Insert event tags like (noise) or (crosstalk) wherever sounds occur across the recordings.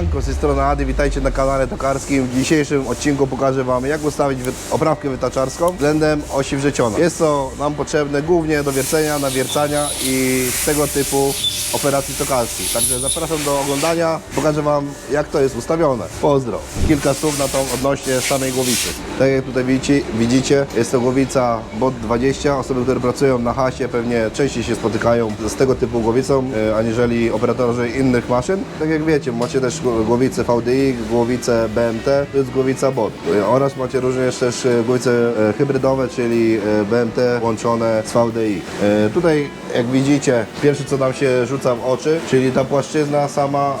Siemanko, z tej strony Ady, witajcie na kanale tokarskim. W dzisiejszym odcinku pokażę Wam, jak ustawić oprawkę wytaczarską względem osi wrzeciona. Jest to nam potrzebne głównie do wiercenia, nawiercania i tego typu operacji tokarskich. Także zapraszam do oglądania, pokażę Wam, jak to jest ustawione. Pozdro. Kilka słów na tą odnośnie samej głowicy. Tak jak tutaj widzicie, widzicie jest to głowica BOT 20. Osoby, które pracują na hasie pewnie częściej się spotykają z tego typu głowicą, e, aniżeli operatorzy innych maszyn. Tak jak wiecie, macie też gł- głowicę VDI, głowicę BMT, to jest głowica BOT. Oraz macie również też głowice e, hybrydowe, czyli e, BMT łączone z VDI. E, Tutaj, jak widzicie, pierwsze co nam się rzuca w oczy, czyli ta płaszczyzna sama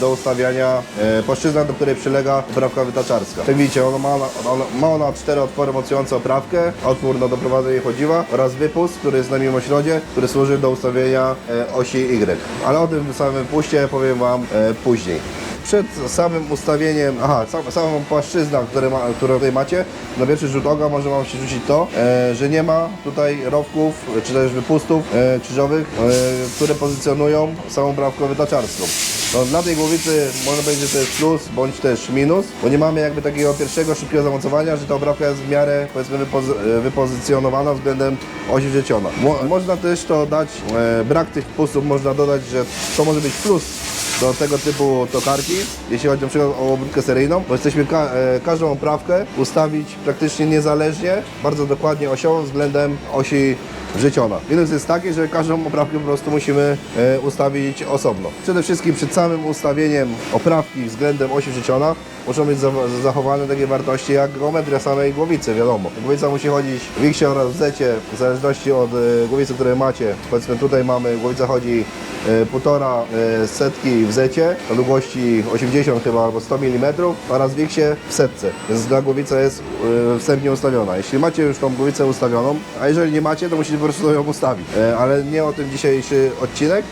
do ustawiania, płaszczyzna, do której przylega oprawka wytaczarska. Jak widzicie, ona ma, ona, ma ona cztery otwory mocujące oprawkę, otwór na doprowadzenie chodziwa oraz wypust, który jest na mimośrodzie, który służy do ustawienia osi Y. Ale o tym samym puście powiem Wam później. Przed samym ustawieniem, aha, sam, samą płaszczyzną, które ma, którą tutaj macie, na pierwszy rzut oka może Wam się rzucić to, e, że nie ma tutaj rowków, czy też wypustów e, krzyżowych, e, które pozycjonują samą brawkę wytaczarską. No, dla tej głowicy może będzie to jest plus, bądź też minus, bo nie mamy jakby takiego pierwszego szybkiego zamocowania, że ta oprawka jest w miarę powiedzmy wypozy- e, wypozycjonowana względem osi wrzeciona. Mo, można też to dać, e, brak tych pustów można dodać, że to może być plus do tego typu tokarki, jeśli chodzi na przykład o obróbkę seryjną, bo jesteśmy ka e, każdą oprawkę ustawić praktycznie niezależnie, bardzo dokładnie osią względem osi wrzeciona. Minus jest taki, że każdą oprawkę po prostu musimy e, ustawić osobno. Przede wszystkim przed samym ustawieniem oprawki względem osi wrzeciona muszą być za zachowane takie wartości jak geometria samej głowicy, wiadomo. Głowica musi chodzić w X oraz w Z, w zależności od e, głowicy, które macie. Powiedzmy tutaj mamy, głowica chodzi e, półtora e, setki w zecie o długości 80 chyba albo 100 mm oraz w X w setce, więc ta głowica jest wstępnie ustawiona. Jeśli macie już tą głowicę ustawioną, a jeżeli nie macie, to musicie po prostu ją ustawić. Ale nie o tym dzisiejszy odcinek.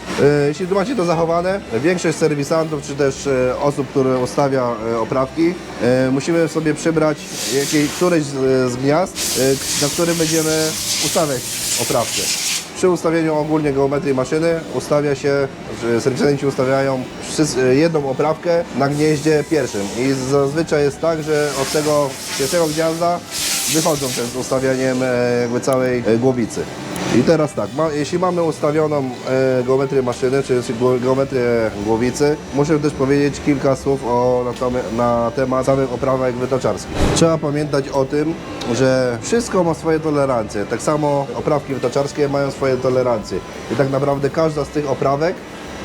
Jeśli macie to zachowane, większość serwisantów czy też osób, które ustawia e, e, musimy sobie przybrać jakiej, któreś z, z gniazd, e, na którym będziemy ustawiać oprawkę. Przy ustawieniu ogólnie geometrii maszyny ustawia się, że serwisanci ustawiają jedną oprawkę na gnieździe pierwszym i zazwyczaj jest tak, że od tego pierwszego gniazda wychodzą z ustawianiem e, jakby całej e, głowicy. I teraz tak, ma, jeśli mamy ustawioną e, geometrię maszyny, czy, czy gło- geometrię głowicy, muszę też powiedzieć kilka słów o, na, na temat samych oprawek wytaczarskich. Trzeba pamiętać o tym, że wszystko ma swoje tolerancje. Tak samo oprawki wytaczarskie mają swoje tolerancje. I tak naprawdę każda z tych oprawek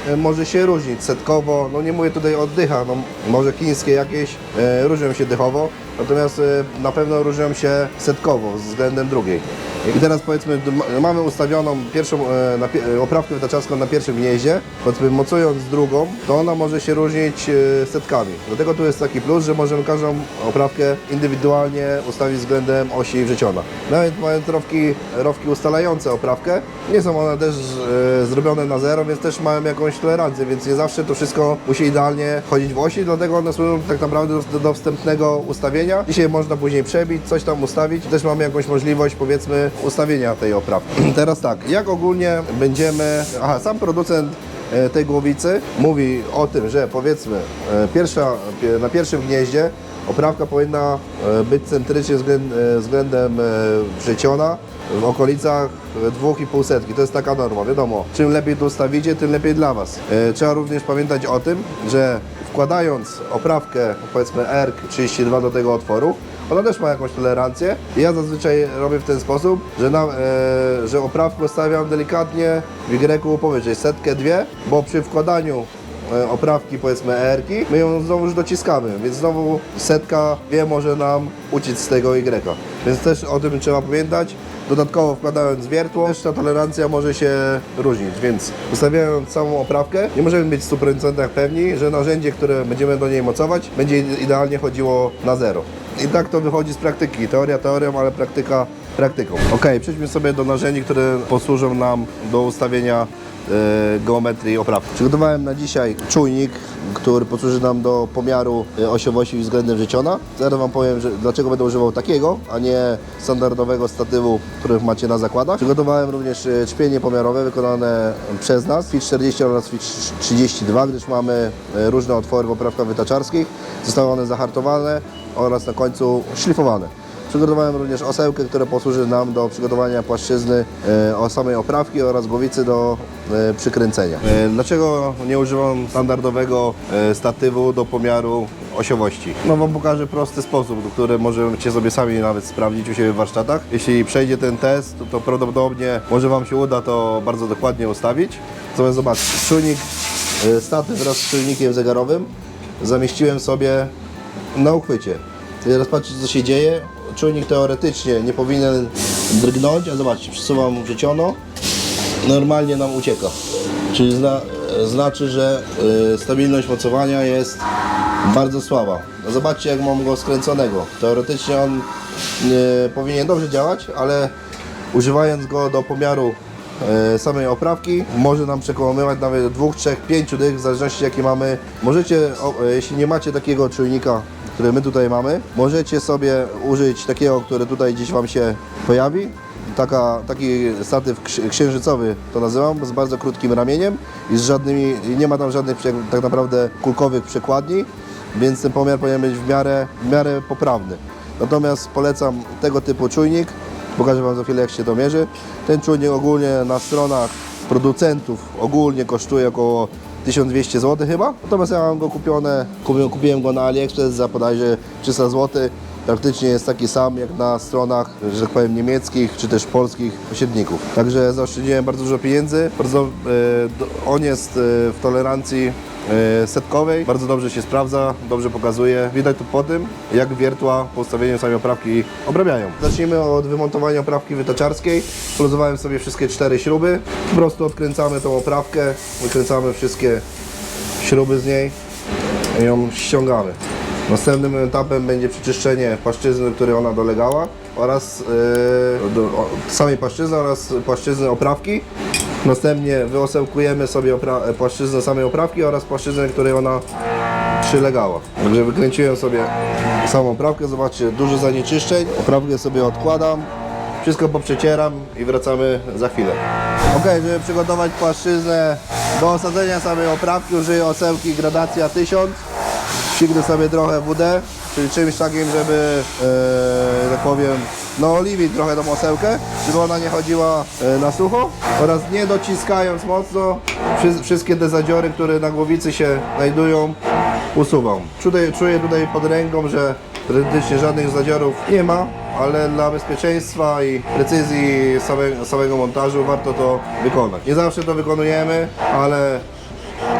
e, może się różnić setkowo, no nie mówię tutaj o dychach, no może chińskie jakieś e, różnią się dychowo, natomiast e, na pewno różnią się setkowo względem drugiej. I teraz powiedzmy, mamy ustawioną pierwszą e, e, oprawkę wytaczarską na pierwszym gnieździe, powiedzmy mocując drugą, to ona może się różnić e, setkami. Dlatego tu jest taki plus, że możemy każdą oprawkę indywidualnie ustawić względem osi wrzeciona. Nawet mając rowki, rowki ustalające oprawkę, nie są one też zrobione na zero, więc też mają jakąś tolerancję, więc nie zawsze to wszystko musi idealnie chodzić w osi, dlatego one służą tak naprawdę do, do wstępnego ustawienia. Dzisiaj można później przebić, coś tam ustawić, też mamy jakąś możliwość powiedzmy ustawienia tej oprawki. (clears throat) Teraz tak, jak ogólnie będziemy, aha, sam producent e, tej głowicy mówi o tym, że powiedzmy e, pierwsza, pie- na pierwszym gnieździe oprawka powinna e, być centrycznie względ, względem wrzeciona w okolicach e, 2,5 setki. To jest taka norma, wiadomo. Czym lepiej to ustawicie, tym lepiej dla Was. Trzeba również pamiętać o tym, że wkładając oprawkę, powiedzmy R32 do tego otworu, ona też ma jakąś tolerancję. I ja zazwyczaj robię w ten sposób, że, na, e, że oprawkę stawiam delikatnie w Y powyżej setkę, dwie, bo przy wkładaniu oprawki powiedzmy ER-ki, my ją znowu już dociskamy, więc znowu setka wie może nam uciec z tego Y. Więc też o tym trzeba pamiętać. Dodatkowo wkładając wiertło, też ta tolerancja może się różnić, więc ustawiając całą oprawkę, nie możemy być w 100% pewni, że narzędzie, które będziemy do niej mocować, będzie idealnie chodziło na zero. I tak to wychodzi z praktyki. Teoria teorią, ale praktyka praktyką. Ok, przejdźmy sobie do narzędzi, które posłużą nam do ustawienia e, geometrii oprawki. Przygotowałem na dzisiaj czujnik, który posłuży nam do pomiaru e, osiowości względem życiona. Zaraz Wam powiem, że dlaczego będę używał takiego, a nie standardowego statywu, który macie na zakładach. Przygotowałem również czpienie pomiarowe wykonane przez nas, FIT 40 oraz FIT 32, gdyż mamy różne otwory w oprawkach wytaczarskich. Zostały one zahartowane oraz na końcu szlifowane. Przygotowałem również osełkę, która posłuży nam do przygotowania płaszczyzny e, o samej oprawki oraz głowicy do e, przykręcenia. E, dlaczego nie używam standardowego statywu do pomiaru osiowości? No Wam pokażę prosty sposób, który możecie sobie sami nawet sprawdzić u siebie w warsztatach. Jeśli przejdzie ten test, to, to prawdopodobnie może Wam się uda to bardzo dokładnie ustawić. Natomiast zobaczcie, czujnik, statyw wraz z czujnikiem zegarowym zamieściłem sobie na uchwycie. Teraz patrzcie co się dzieje. Czujnik teoretycznie nie powinien drgnąć, a zobaczcie, przesuwam wrzeciono, normalnie nam ucieka. Czyli zna, znaczy, że y, stabilność mocowania jest bardzo słaba. No zobaczcie jak mam go skręconego. Teoretycznie on nie powinien dobrze działać, ale używając go do pomiaru e, samej oprawki może nam przekołamywać nawet 2, 3, 5 dych w zależności jakie mamy. Możecie, jeśli nie macie takiego czujnika, który my tutaj mamy, możecie sobie użyć takiego, który tutaj gdzieś Wam się pojawi. Taka, taki statyw księżycowy to nazywam, z bardzo krótkim ramieniem i z żadnymi, nie ma tam żadnych tak naprawdę kulkowych przekładni, więc ten pomiar powinien być w miarę, w miarę poprawny. Natomiast polecam tego typu czujnik, Pokażę Wam za chwilę jak się to mierzy. Ten czujnik ogólnie na stronach producentów ogólnie kosztuje około 1200 zł chyba. Natomiast ja mam go kupione, kupiłem, kupiłem go na AliExpress za bodajże 300 zł. Praktycznie jest taki sam jak na stronach, że tak powiem, niemieckich czy też polskich pośredników. Także zaoszczędziłem bardzo dużo pieniędzy. Bardzo, e, on jest e, w tolerancji setkowej. Bardzo dobrze się sprawdza, dobrze pokazuje. Widać to po tym, jak wiertła po ustawieniu samej oprawki obrabiają. Zacznijmy od wymontowania oprawki wytaczarskiej. Poluzowałem sobie wszystkie cztery śruby. Po prostu odkręcamy tą oprawkę, wykręcamy wszystkie śruby z niej i ją ściągamy. Następnym etapem będzie przeczyszczenie płaszczyzny, której ona dolegała oraz yy, do, o, samej płaszczyzny oraz płaszczyzny oprawki. Następnie wyosełkujemy sobie płaszczyznę samej oprawki oraz płaszczyznę, której ona przylegała. Także wykręciłem sobie samą oprawkę, zobaczcie, dużo zanieczyszczeń. Oprawkę sobie odkładam, wszystko poprzecieram i wracamy za chwilę. Ok, żeby przygotować płaszczyznę do osadzenia samej oprawki użyję osełki gradacja 1000. Ścignę sobie trochę WD, czyli czymś takim, żeby, e, tak powiem, no oliwić trochę tą osełkę, żeby ona nie chodziła e, na sucho oraz nie dociskając mocno wszy- wszystkie te zadziory, które na głowicy się znajdują, usuwam. Tutaj, czuję tutaj pod ręką, że teoretycznie żadnych zadziorów nie ma, ale dla bezpieczeństwa i precyzji samego, samego montażu warto to wykonać. Nie zawsze to wykonujemy, ale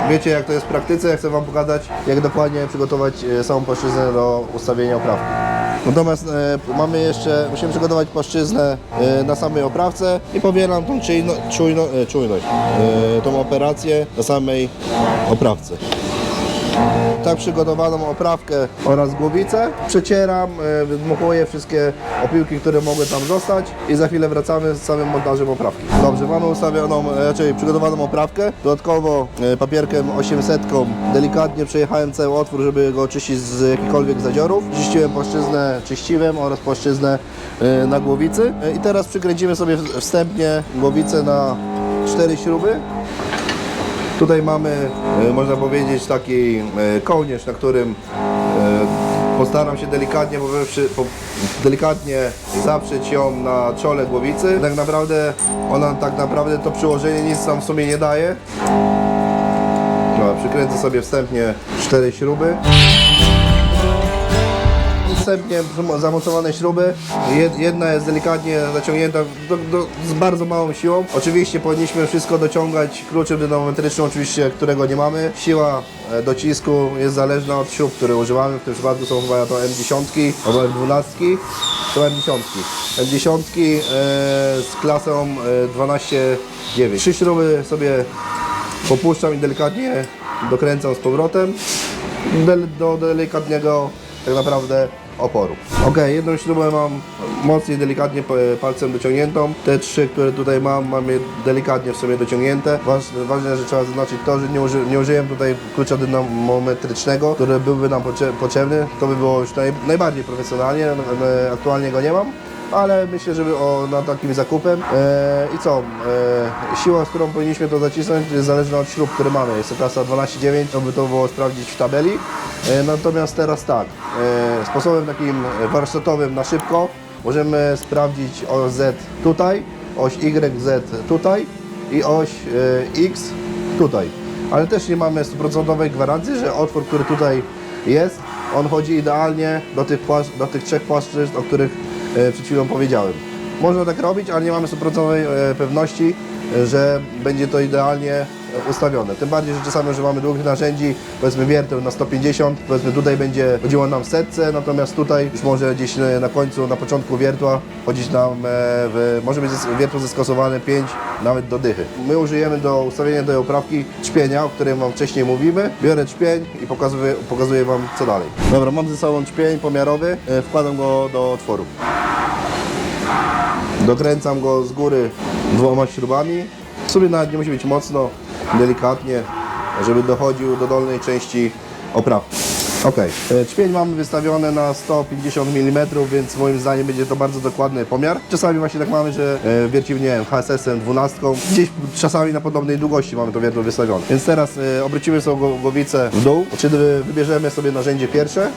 Wiecie jak to jest w praktyce, chcę Wam pokazać jak dokładnie przygotować e, samą płaszczyznę do ustawienia oprawki. Natomiast e, mamy jeszcze, musimy przygotować płaszczyznę e, na samej oprawce i pobieram tą czujno, czujno, e, czujność, e, tą operację na samej oprawce. Tak przygotowaną oprawkę oraz głowicę przecieram, e, wydmuchuję wszystkie opiłki, które mogły tam zostać i za chwilę wracamy z samym montażem oprawki. Dobrze, mamy ustawioną, e, raczej przygotowaną oprawkę. Dodatkowo e, papierkiem 800 delikatnie przejechałem cały otwór, żeby go oczyścić z jakichkolwiek zadziorów. Czyściłem płaszczyznę czyściwem oraz płaszczyznę na głowicy. I teraz przykręcimy sobie wstępnie głowicę na cztery śruby. Tutaj mamy, e, można powiedzieć, taki e, kołnierz, na którym e, postaram się delikatnie, delikatnie zaprzeć ją na czole głowicy. Tak naprawdę, ona tak naprawdę to przyłożenie nic nam w sumie nie daje. No, przykręcę sobie wstępnie cztery śruby. Wstępnie zamocowane śruby. Jed- Jedna jest delikatnie zaciągnięta do, do, z bardzo małą siłą. Oczywiście powinniśmy wszystko dociągać kluczem dynamometrycznym, oczywiście którego nie mamy. Siła e, docisku jest zależna od śrub, które używamy. W tym przypadku są chyba to M10 albo M12. To M10. M10 e, z klasą e, 12,9. Trzy śruby sobie popuszczam i delikatnie dokręcam z powrotem do delikatnego tak naprawdę oporu. Ok, jedną śrubę mam mocniej, delikatnie palcem dociągniętą. Te trzy, które tutaj mam, mam je delikatnie w sobie dociągnięte. Ważne, ważne że trzeba zaznaczyć to, że nie, uży, nie użyłem tutaj klucza dynamometrycznego, który byłby nam potrze- potrzebny. To by było już naj, najbardziej profesjonalnie, aktualnie go nie mam. Ale myślę, że o, nad takim zakupem. E, I co? E, siła, z którą powinniśmy to zacisnąć, jest zależna od śrub, które mamy. Jest to klasa 12,9, to by to było sprawdzić w tabeli. E, natomiast teraz tak, e, sposobem takim warsztatowym na szybko możemy sprawdzić oś Z tutaj, oś YZ tutaj i oś e, X tutaj. Ale też nie mamy stuprocentowej gwarancji, że otwór, który tutaj jest, on chodzi idealnie do tych, do tych trzech płaszczyzn, o których przed chwilą powiedziałem. Można tak robić, ale nie mamy stuprocentowej e, pewności, e, że będzie to idealnie e, ustawione. Tym bardziej, że czasami używamy długich narzędzi, powiedzmy wierteł na 150, powiedzmy tutaj będzie chodziło nam setce, natomiast tutaj już może gdzieś e, na końcu, na początku wiertła chodzić nam, e, w, może być wiertło zeskosowany 5, nawet do dychy. My użyjemy do ustawienia tej oprawki czpienia, o którym Wam wcześniej mówimy. Biorę czpień i pokazuję, pokazuję Wam co dalej. Dobra, mam ze sobą czpień pomiarowy, e, wkładam go do otworu. Dokręcam go z góry dwoma śrubami. W sumie nawet nie musi być mocno, delikatnie, żeby dochodził do dolnej części oprawki. Ok, e, czpień mamy wystawione na 150 mm, więc moim zdaniem będzie to bardzo dokładny pomiar. Czasami właśnie tak mamy, że e, wiercimy, nie wiem, HSS-em 12, gdzieś czasami na podobnej długości mamy to wiertło wystawione. Więc teraz e, obrócimy sobie głowicę w dół, czy wybierzemy sobie narzędzie pierwsze.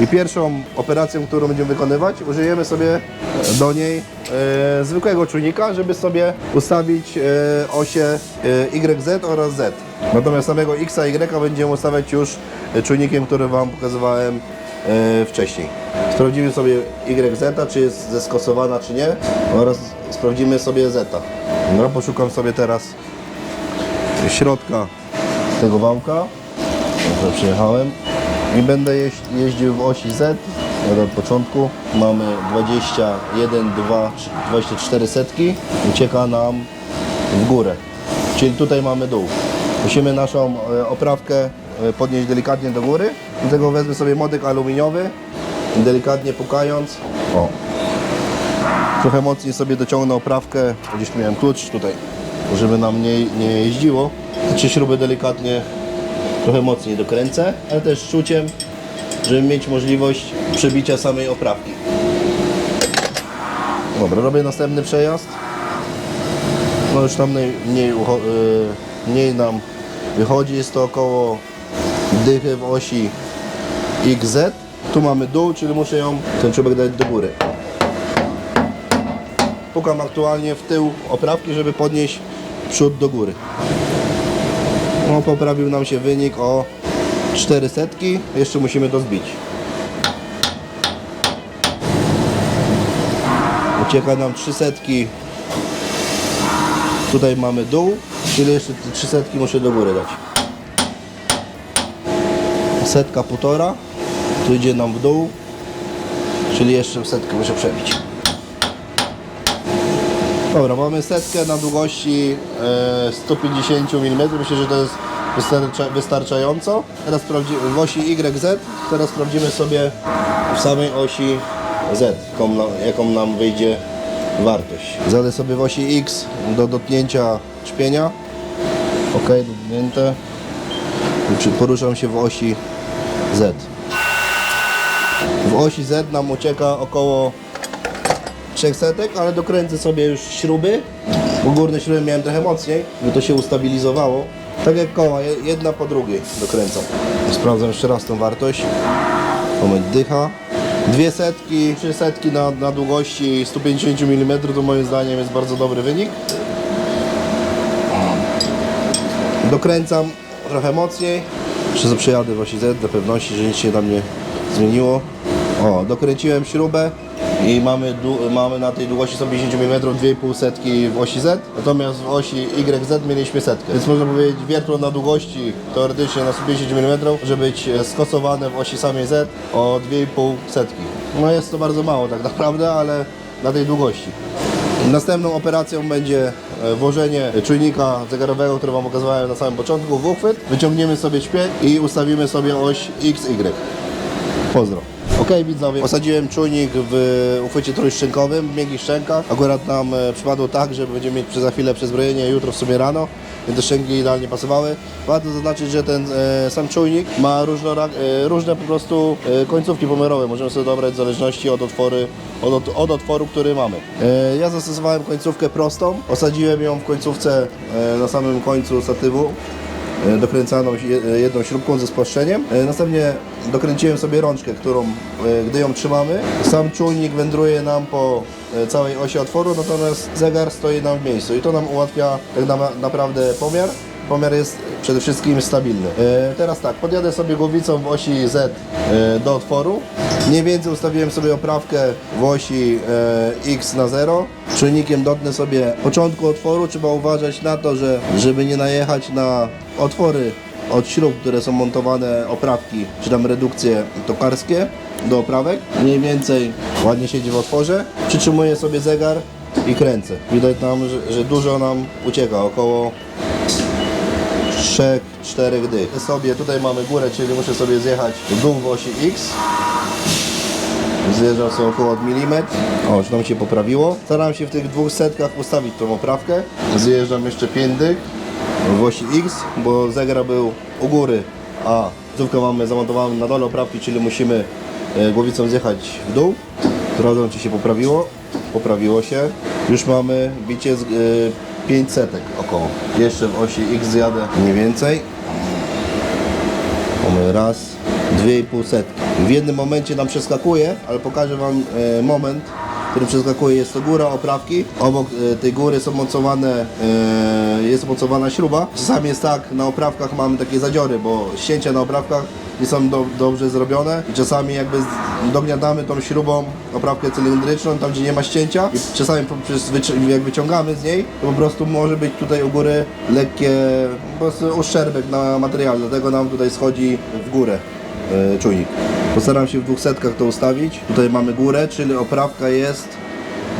I pierwszą operacją, którą będziemy wykonywać, użyjemy sobie do niej e, zwykłego czujnika, żeby sobie ustawić e, osie e, YZ oraz Z. Natomiast samego X, a Y będziemy ustawiać już czujnikiem, który Wam pokazywałem e, wcześniej. Sprawdzimy sobie YZ, czy jest zeskosowana, czy nie, oraz sprawdzimy sobie Z. No, poszukam sobie teraz środka tego wałka. Dobrze, przyjechałem. I będę jeź, jeździł w osi Z. Od początku mamy 21, 2, 24 setki. Ucieka nam w górę. Czyli tutaj mamy dół. Musimy naszą e, oprawkę e, podnieść delikatnie do góry. Do tego wezmę sobie motyk aluminiowy. Delikatnie pukając. O. Trochę mocniej sobie dociągnę oprawkę. Gdzieś miałem klucz tutaj, żeby nam nie, nie jeździło. Trzy śruby delikatnie trochę mocniej dokręcę, ale też z czuciem, żeby mieć możliwość przebicia samej oprawki. Dobra, robię następny przejazd. No już tam mniej, y, mniej nam wychodzi, jest to około dychy w osi XZ. Tu mamy dół, czyli muszę ją, ten czubek dać do góry. Pukam aktualnie w tył oprawki, żeby podnieść przód do góry. No, poprawił nam się wynik o 4 setki. Jeszcze musimy to zbić. Ucieka nam 3 setki. Tutaj mamy dół, czyli jeszcze te 3 setki muszę do góry dać. Setka półtora. Tu idzie nam w dół, czyli jeszcze setkę muszę przebić. Dobra, mamy setkę na długości e, 150 mm. Myślę, że to jest wystarcza, wystarczająco. Teraz w osi YZ, teraz sprawdzimy sobie w samej osi Z, jaką, jaką nam wyjdzie wartość. Zadę sobie w osi X do dotknięcia czpienia. Ok, dotknięte. Poruszam się w osi Z. W osi Z nam ucieka około trzech setek, ale dokręcę sobie już śruby. Bo górne śruby miałem trochę mocniej, by to się ustabilizowało. Tak jak koła, je- jedna po drugiej dokręcam. Sprawdzam jeszcze raz tą wartość. Moment, dycha. Dwie setki, trzy setki na, na długości 150 mm to moim zdaniem jest bardzo dobry wynik. Dokręcam trochę mocniej. Sobie przejadę w osi Z dla pewności, że nic się tam nie zmieniło. O, dokręciłem śrubę i mamy, mamy na tej długości 150 mm 2,5 setki w osi Z, natomiast w osi YZ mieliśmy setkę. Więc można powiedzieć wiertło na długości teoretycznie na 150 mm może być skosowane w osi samej Z o 2,5 setki. No jest to bardzo mało tak (laughs) naprawdę, ale na tej długości. Następną operacją będzie e, włożenie czujnika zegarowego, który Wam pokazywałem na samym początku w uchwyt. Wyciągniemy sobie śpię i ustawimy sobie oś XY. Pozdro. Okej widzowie, osadziłem czujnik w uchwycie trójszczynkowym, w miękkich szczękach. Akurat nam e, przypadło tak, że będziemy mieć przez za chwilę przezbrojenie jutro w sumie rano, więc te szczęki idealnie pasowały. Warto zaznaczyć, że ten e, sam czujnik ma różnorak, e, różne po prostu e, końcówki pomiarowe. Możemy sobie dobrać w zależności od, otwory, od, od, od otworu, który mamy. E, ja zastosowałem końcówkę prostą, osadziłem ją w końcówce e, na samym końcu statywu dokręcaną je- jedną śrubką ze spłaszczeniem. E, Następnie dokręciłem sobie rączkę, którą, e, gdy ją trzymamy, sam czujnik wędruje nam po e, całej osi otworu, natomiast zegar stoi nam w miejscu i to nam ułatwia tak na, naprawdę pomiar. Pomiar jest przede wszystkim stabilny. E, teraz tak, podjadę sobie głowicą w osi Z e, do otworu. Mniej więcej ustawiłem sobie oprawkę w osi e, X na 0. Czujnikiem dotknę sobie początku otworu. Trzeba uważać na to, że żeby nie najechać na otwory od śrub, które są montowane oprawki, czy tam redukcje tokarskie do oprawek. Mniej więcej ładnie siedzi w otworze. Przytrzymuję sobie zegar i kręcę. Widać tam, że, że dużo nam ucieka, około 3-4 dych. Sobie tutaj mamy górę, czyli muszę sobie zjechać w dół w osi X. Zjeżdżam sobie około od milimetr. O, już nam się poprawiło. Staram się w tych dwóch setkach ustawić tą oprawkę. Zjeżdżam jeszcze 5 dych w osi X, bo zegar był u góry, a końcówkę mamy zamontowaną na dole oprawki, czyli musimy e, głowicą zjechać w dół. Sprawdzam, czy się poprawiło. Poprawiło się. Już mamy bicie z, e, 5 setek około. Jeszcze w osi X zjadę mniej więcej. Mamy raz, dwie i pół setki. W jednym momencie nam przeskakuje, ale pokażę Wam e, moment, w którym przeskakuje. Jest to góra oprawki. Obok e, tej góry są mocowane, e, jest mocowana śruba. Czasami jest tak, na oprawkach mamy takie zadziory, bo ścięcia na oprawkach nie są do, dobrze zrobione i czasami jakby dogniatamy tą śrubą oprawkę cylindryczną, tam gdzie nie ma ścięcia i czasami jak wyciągamy z niej, to po prostu może być tutaj u góry lekkie po prostu uszczerbek na materiale, dlatego nam tutaj schodzi w górę czujnik. Postaram się w dwóch setkach to ustawić. Tutaj mamy górę, czyli oprawka jest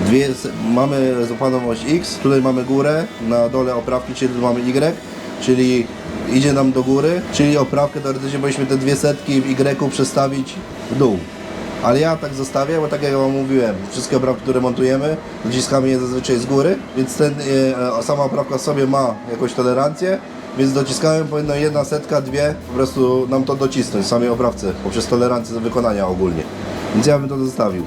dwie, mamy złapaną oś X, tutaj mamy górę, na dole oprawki, czyli mamy Y, czyli idzie nam do góry, czyli oprawkę teoretycznie powinniśmy te dwie setki w Y przestawić w dół. Ale ja tak zostawię, bo tak jak Wam mówiłem, wszystkie oprawki, które montujemy, dociskamy je zazwyczaj z góry, więc ten, e, e, sama oprawka sobie ma jakąś tolerancję, więc dociskałem, powinno jedna setka, dwie, po prostu nam to docisnąć, samej oprawce, poprzez tolerancję do wykonania ogólnie. Więc ja bym to zostawił.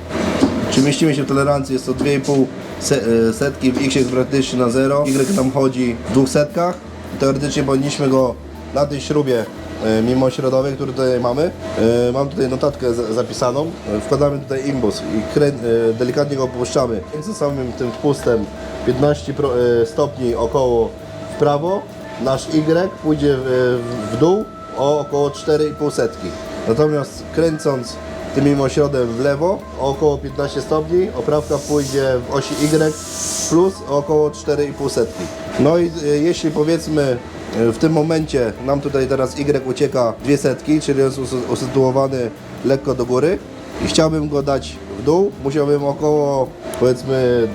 Czy mieścimy się w tolerancji, jest to 2,5 se, e, setki, w X jest praktycznie na 0, Y nam chodzi w dwóch setkach. Teoretycznie powinniśmy go na tej śrubie e, mimośrodowej, który tutaj mamy. E, Mam tutaj notatkę za- zapisaną. Wkładamy tutaj imbus i delikatnie go opuszczamy. Między samym tym spustem 15 pro, e, stopni około w prawo. Nasz Y pójdzie w, w dół o około 4,5 setki. Natomiast kręcąc tym mimośrodem w lewo o około 15 stopni, oprawka pójdzie w osi Y plus o około 4,5 setki. No i e, jeśli powiedzmy e, w tym momencie nam tutaj teraz Y ucieka dwie setki, czyli jest usy- usytuowany lekko do góry i chciałbym go dać w dół, musiałbym około powiedzmy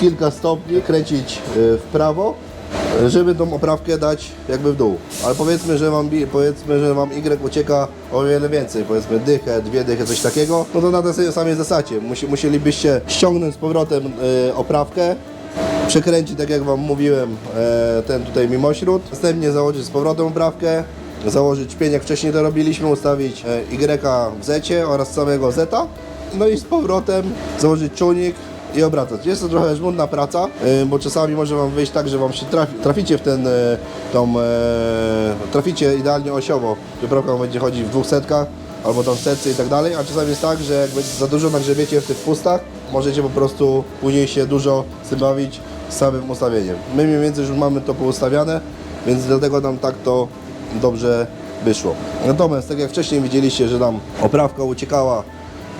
kilka stopni kręcić e, w prawo żeby tą oprawkę dać jakby w dół. Ale powiedzmy, że wam, powiedzmy, że wam Y ucieka o wiele więcej, powiedzmy dychę, dwie dychy, coś takiego, no to na tej samej zasadzie. Musi, musielibyście ściągnąć z powrotem e, oprawkę, przekręcić, tak jak wam mówiłem, e, ten tutaj mimośród, następnie założyć z powrotem oprawkę, założyć pień, jak wcześniej to robiliśmy, ustawić e, Y w zecie oraz samego zeta, no i z powrotem założyć czujnik, i obracać. Jest to trochę żmudna praca, y, bo czasami może Wam wyjść tak, że Wam się trafi, traficie w ten, y, tą, e, traficie idealnie osiowo, że propka będzie chodzić w dwóch setkach, albo tam w setce i tak dalej, a czasami jest tak, że jak za dużo nagrzebiecie w tych pustach, możecie po prostu później się dużo z tym bawić z samym ustawieniem. My mniej więcej już mamy to poustawiane, więc dlatego nam tak to dobrze wyszło. Natomiast tak jak wcześniej widzieliście, że nam oprawka uciekała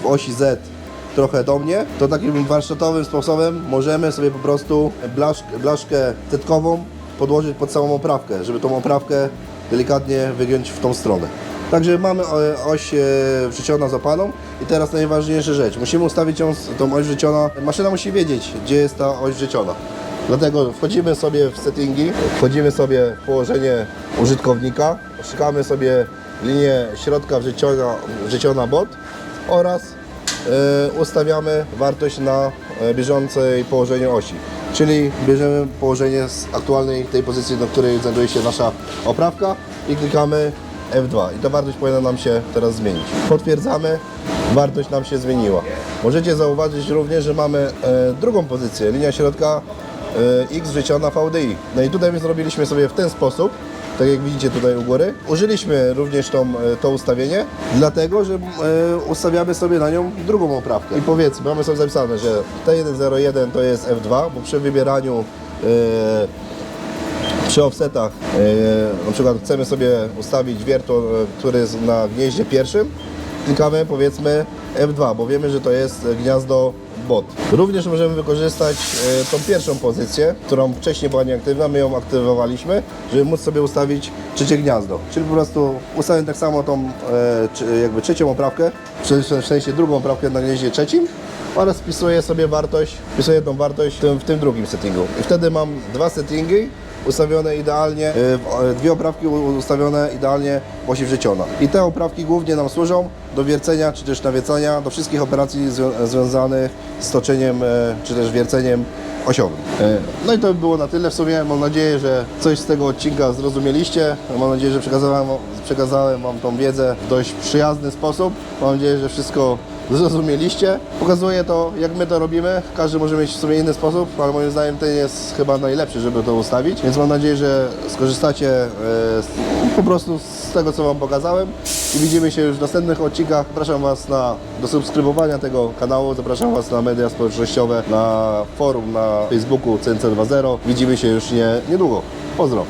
w osi Z trochę do mnie, to takim warsztatowym sposobem możemy sobie po prostu blaszk, blaszkę setkową podłożyć pod samą oprawkę, żeby tą oprawkę delikatnie wygiąć w tą stronę. Także mamy e, oś e, wrzuciona zapaną i teraz najważniejsza rzecz. Musimy ustawić ją, tą oś wrzuciona. Maszyna musi wiedzieć, gdzie jest ta oś wrzuciona. Dlatego wchodzimy sobie w settingi, wchodzimy sobie w położenie użytkownika, szukamy sobie linię środka wrzeciona, wrzeciona bot oraz ustawiamy wartość na e, bieżącej położeniu osi. Czyli bierzemy położenie z aktualnej tej pozycji, do której znajduje się nasza oprawka i klikamy F2 i ta wartość powinna nam się teraz zmienić. Potwierdzamy, wartość nam się zmieniła. Możecie zauważyć również, że mamy e, drugą pozycję, linia środka e, X wrzeciona VDI. No i tutaj my zrobiliśmy sobie w ten sposób, tak jak widzicie tutaj u góry. Użyliśmy również tą, e, to ustawienie, dlatego że e, ustawiamy sobie na nią drugą oprawkę. I powiedzmy, mamy sobie zapisane, że T101 to jest F2, bo przy wybieraniu e, przy offsetach na przykład chcemy sobie ustawić wiertło, który jest na gnieździe pierwszym, klikamy powiedzmy F2, bo wiemy, że to jest gniazdo bot. Również możemy wykorzystać e, tą pierwszą pozycję, którą wcześniej była nieaktywna, my ją aktywowaliśmy, żeby móc sobie ustawić trzecie gniazdo. Czyli po prostu ustawiam tak samo tą e, czy- jakby trzecią oprawkę, w sensie drugą oprawkę na gnieździe trzecim oraz wpisuję sobie wartość, wpisuję tą wartość w tym, w tym drugim settingu. I wtedy mam dwa settingi ustawione idealnie, y, y, dwie oprawki ustawione idealnie w osi wrzeciona. I te oprawki głównie nam służą do wiercenia czy też nawiecania, do wszystkich operacji zwią- związanych z toczeniem y, czy też wierceniem osiowym. No i to by było na tyle w sumie. Mam nadzieję, że coś z tego odcinka zrozumieliście. Mam nadzieję, że przekazałem, przekazałem Wam tą wiedzę w dość przyjazny sposób. Mam nadzieję, że wszystko zrozumieliście. Pokazuję to, jak my to robimy. Każdy może mieć w sobie inny sposób, ale moim zdaniem ten jest chyba najlepszy, żeby to ustawić. Więc mam nadzieję, że skorzystacie e, z, po prostu z tego, co Wam pokazałem. I widzimy się już w następnych odcinkach. Zapraszam Was na, do subskrybowania tego kanału. Zapraszam Was na media społecznościowe, na forum, na Facebooku CNC2.0. Widzimy się już nie, niedługo. Pozdro.